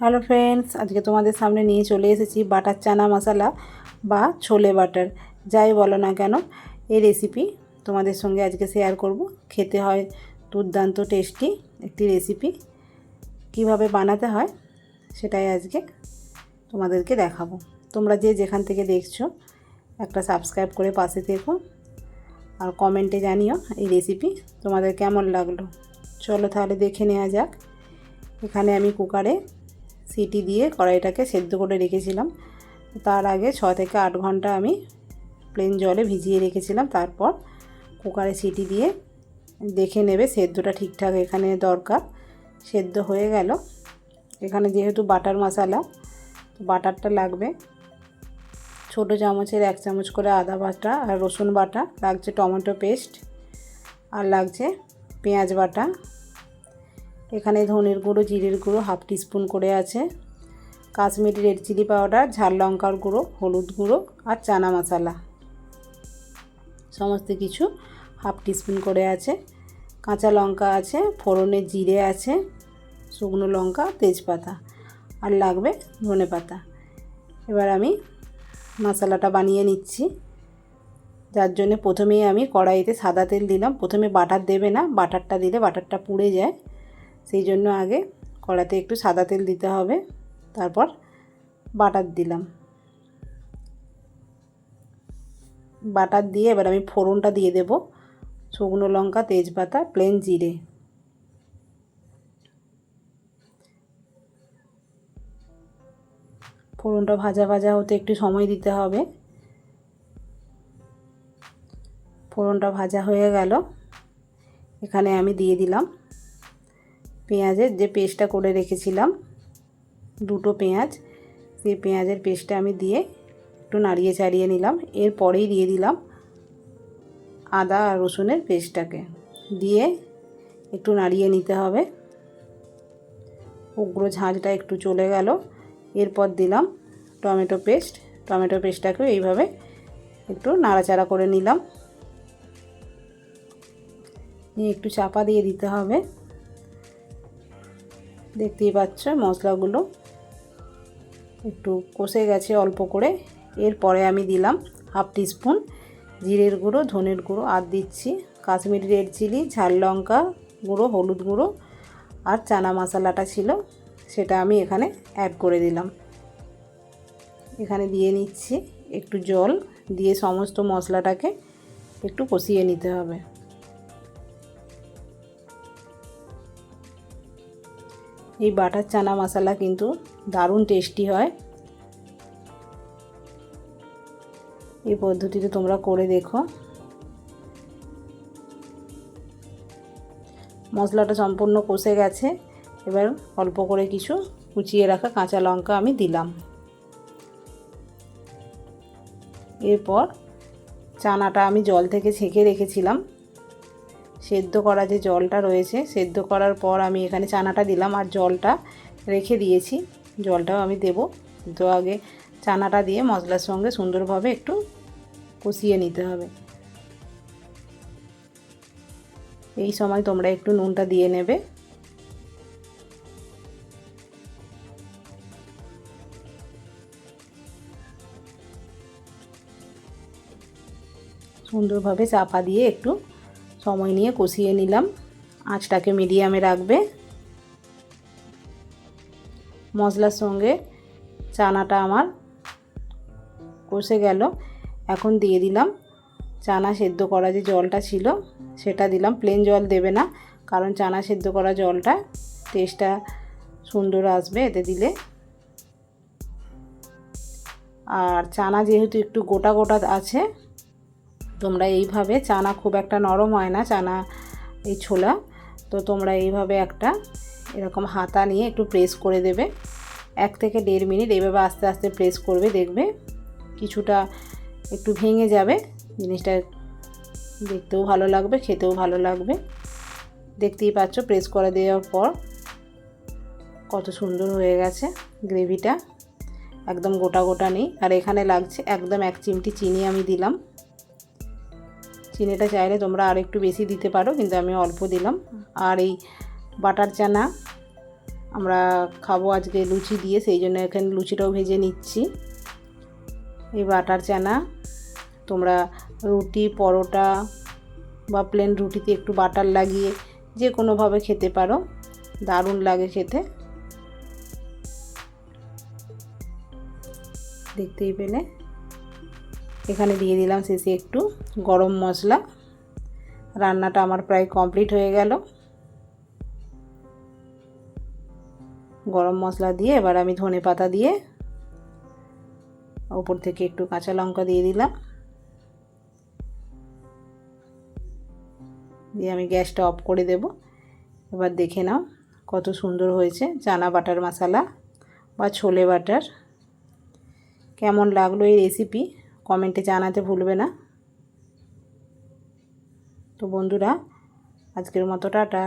Hello friends, আজকে তোমাদের সামনে নিয়ে চলে এসেছি বাটার চানা মশলা বা ছোলে বাটার। যাই বলো না কেন, এই রেসিপি তোমাদের সঙ্গে আজকে শেয়ার করব। খেতে হয় দুর্দান্ত টেস্টি একটি রেসিপি কীভাবে বানাতে হয় সেটাই আজকে তোমাদেরকে দেখাবো। তোমরা যে যেখান থেকে দেখছ, একটা সাবস্ক্রাইব করে পাশে থেকো আর কমেন্টে জানিও এই রেসিপি তোমাদের কেমন লাগল। চলো তাহলে দেখে নেওয়া যাক। এখানে আমি কুকারে সিটি দিয়ে কড়াইটাকে সেদ্ধ করে রেখেছিলাম। তার আগে ছ থেকে আট ঘণ্টা আমি প্লেন জলে ভিজিয়ে রেখেছিলাম। তারপর কুকারে সিটি দিয়ে দেখে নেবে সেদ্ধটা ঠিকঠাক এখানে দরকার। সেদ্ধ হয়ে গেল। এখানে যেহেতু বাটার মশলা বাটারটা লাগবে। ছোটো চামচের এক চামচ করে আদা বাটা আর রসুন বাটা, লাগছে টমেটো পেস্ট আর লাগছে পেঁয়াজ বাটা। এখানে ধনের গুঁড়ো, জিরের গুঁড়ো হাফ টিস্পুন করে আছে। কাশ্মীরি রেড চিলি পাউডার, ঝাল লঙ্কার গুঁড়ো, হলুদ গুঁড়ো আর চানা মশলা। সমস্ত কিছু হাফ টিস্পুন করে আছে। কাঁচা লঙ্কা আছে ফোড়নের জিরে আছে, শুকনো লঙ্কা, তেজপাতা আর লাগবে ধনে পাতা। এবার আমি মশলাটা বানিয়ে নিচ্ছি। যার জন্য প্রথমেই আমি কড়াইতে সাদা তেল দিলাম। প্রথমে বাটার দেবে না, বাটারটা দিলে বাটারটা পুড়ে যায়। সেই জন্য আগে কড়াতে একটু সাদা তেল দিতে হবে, তারপর বাটার দিলাম। বাটার দিয়ে এবার আমি ফোড়নটা দিয়ে দেব, শুকনো লঙ্কা, তেজপাতা প্লেন জিরে। ফোড়নটা ভাজা ভাজা হতে একটু সময় দিতে হবে। ফোড়নটা ভাজা হয়ে গেল। এখানে আমি দিয়ে দিলাম পেঁয়াজের যে পেস্টটা করে রেখেছিলাম, দুটো পেঁয়াজ, সেই পেঁয়াজের পেস্টটা আমি দিয়ে একটু নাড়িয়ে চাড়িয়ে নিলাম। এরপরেই দিয়ে দিলাম আদা আর রসুনের পেস্টটাকে। দিয়ে একটু নাড়িয়ে নিতে হবে। উগ্র ঝাঁঝটা একটু চলে গেল। এরপর দিলাম টমেটো পেস্ট। টমেটো পেস্টটাকেও এইভাবে একটু নাড়াচাড়া করে নিলাম। নিয়ে একটু চাপা দিয়ে দিতে হবে। দেখতেই পাচ্ছ, মশলাগুলো একটু কষে গেছে অল্প করে। এরপরে আমি দিলাম হাফ টিস্পুন জিরের গুঁড়ো, ধনের গুঁড়ো, আর দিচ্ছি কাশ্মীরি রেড চিলি, ঝাল লঙ্কা গুঁড়ো, হলুদ গুঁড়ো, আর চানা মশলাটা ছিল সেটা আমি এখানে অ্যাড করে দিলাম। এখানে দিয়ে নিচ্ছি একটু জল, দিয়ে সমস্ত মশলাটাকে একটু কষিয়ে নিতে হবে। এই বাটার চানা মশলা কিন্তু দারুণ টেস্টি হয়। এই পদ্ধতিতে তোমরা করে দেখো। মশলাটা সম্পূর্ণ কষে গেছে। এবার অল্প করে কিছু কুচিয়ে রাখা কাঁচা লঙ্কা আমি দিলাম। এরপর চানাটা আমি জল থেকে ছেঁকে রেখেছিলাম। সেদ্ধ করা যে জলটা রয়েছে, সেদ্ধ করার পর আমি এখানে চানাটা দিলাম আর জলটা রেখে দিয়েছি। জলটাও আমি দেব। তো আগে চানাটা দিয়ে মশলার সঙ্গে সুন্দরভাবে একটু কষিয়ে নিতে হবে। এই সময় তোমরা একটু নুনটা দিয়ে নেবে। সুন্দরভাবে চাপা দিয়ে একটু সময় নিয়ে কষিয়ে নিলাম। আঁচটাকে মিডিয়ামে রাখবে। মশলার সঙ্গে চানাটা আমার কষে গেল। এখন দিয়ে দিলাম চানা সেদ্ধ করা যে জলটা ছিল, সেটা দিলাম। প্লেন জল দেবে না, কারণ চানা সেদ্ধ করা জলটা টেস্টটা সুন্দর আসবে এতে দিলে। আর চানা যেহেতু একটু গোটা গোটা আছে তোমরা এইভাবে চানা খুব একটা নরম হয় না, চানা এই ছোলা। তো তোমরা এইভাবে একটা এরকম হাতা নিয়ে একটু প্রেস করে দেবে। এক থেকে দেড় মিনিট এইভাবে আস্তে আস্তে প্রেস করবে, দেখবে কিছুটা একটু ভেঙে যাবে। জিনিসটা দেখতেও ভালো লাগবে, খেতেও ভালো লাগবে। দেখতেই পাচ্ছ প্রেস করে দেওয়ার পর কত সুন্দর হয়ে গেছে গ্রেভিটা। একদম গোটা গোটা নেই। আর এখানে লাগছে একদম এক চিমটি চিনি আমি দিলাম। চিনিটা চাইলে তোমরা আর একটু বেশি দিতে পারো, কিন্তু আমি অল্প দিলাম। আর এই বাটার চানা আমরা খাব আজকে লুচি দিয়ে, সেই জন্য এখানে লুচিটাও ভেজে নিচ্ছি। এই বাটার চানা, তোমরা রুটি, পরোটা বা প্লেন রুটিতে একটু বাটার লাগিয়ে যে কোনোভাবে খেতে পারো, দারুণ লাগে খেতে। দেখতেই পেলে? এখানে দিয়ে দিলাম শেষে একটু গরম মশলা। রান্নাটা আমার প্রায় কমপ্লিট হয়ে গেল। গরম মশলা দিয়ে এবার আমি ধনে পাতা দিয়ে ওপর থেকে একটু কাঁচা লঙ্কা দিয়ে দিলাম। দিয়ে আমি গ্যাসটা অফ করে দেব। এবার দেখে নাও কত সুন্দর হয়েছে চানা বাটার মশলা বা ছোলে বাটার। কেমন লাগল এই রেসিপি কমেন্টে জানাতে ভুলবে না। তো বন্ধুরা আজকের মতো টাটা।